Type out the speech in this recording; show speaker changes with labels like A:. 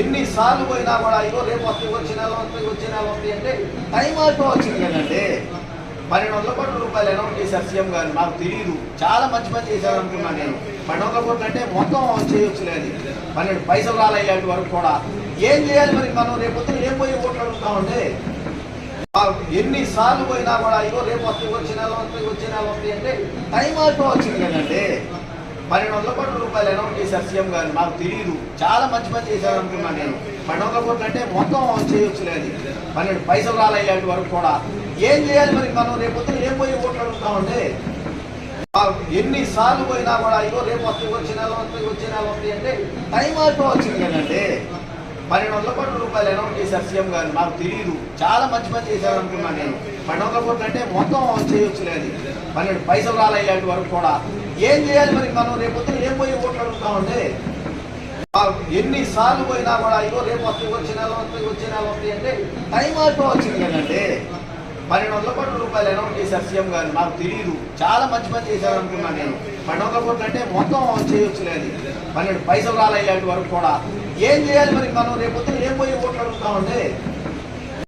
A: ఎన్ని సార్లు పోయినా కూడా అయ్యో రేపు వస్తాయి వచ్చే నెల వస్తాయి వచ్చే నెల వస్తాయి అంటే టైం అయిపో వచ్చింది కదండి. పన్నెండు వందల కోట్ల రూపాయలు అనౌన్స్ చేశారు సీఎం గారు. నాకు తెలియదు చాలా మంచి పని చేశారు అనుకున్నాను నేను. పన్నెండు వందల కోట్లు అంటే మొత్తం చేయొచ్చు లేదు. పన్నెండు పైసలు రాలయ్యేటి వరకు కూడా. ఏం చేయాలి మరి మనం? రేపు పొద్దున ఏం పోయి ఓట్లు అడుగుతామండి? ఎన్ని సార్లు పోయినా కూడా అయ్యో రేపు వస్తాయి వచ్చే నెల వస్తాయి వచ్చే నెల వస్తాయి అంటే టైం అయిపో వచ్చింది కదండి. పన్నెండు వందల కోట్ల రూపాయలు అనౌన్స్ చేశారు సీఎం గారు. నాకు తెలియదు చాలా మంచి పని చేశారు అనుకున్నాను నేను. పన్నెండు వందల కోట్లు అంటే మొత్తం చేయొచ్చు లేదు పన్నెండు పైసలు రాలయ్యేటి వరకు కూడా. ఏం చేయాలి మరి మనం? రేపు పొద్దున ఏం పోయి ఓట్లు అడుగుతామండి ఎన్నిసార్లు పోయినా కూడా అయ్యో రేపు వస్తాయి వచ్చే నెల వస్తాయి వచ్చే నెల వస్తాయి అంటే టైం అయిపో వచ్చింది కదండి. పన్నెండు వందల కోట్ల రూపాయలు అనౌన్స్ చేశారు సీఎం గారు. నాకు తెలియదు చాలా మంచి పని చేశారు అనుకున్నాను నేను. పన్నెండు వందల అంటే మొత్తం చేయొచ్చు లేదు పన్నెండు పైసలు రాలయ్యేంటి వరకు కూడా. ఏం చేయాలి మరి మనం? రేపొద్దున ఏం పోయి ఓట్లు అడుగుతామండి ఎన్నిసార్లు పోయినా కూడా అయ్యో రేపు వస్తాయి వచ్చే నెల వస్తాయి వచ్చే నెల వస్తాయి అంటే టైం అయిపో వచ్చింది కదండి. పన్నెండు వందల కోట్ల రూపాయలు అనౌన్స్ చేశారు సీఎం గారు. నాకు తెలియదు చాలా మంచి పని చేశారు అనుకున్నాను నేను. పన్నెండు వందల కోట్లు అంటే మొత్తం చేయొచ్చు లేదు పన్నెండు పైసలు రాలయ్యేంటి వరకు కూడా. ఏం చేయాలి మరి మనం? రేపొద్దున ఏం పోయి ఓట్లు అడుగుతామండి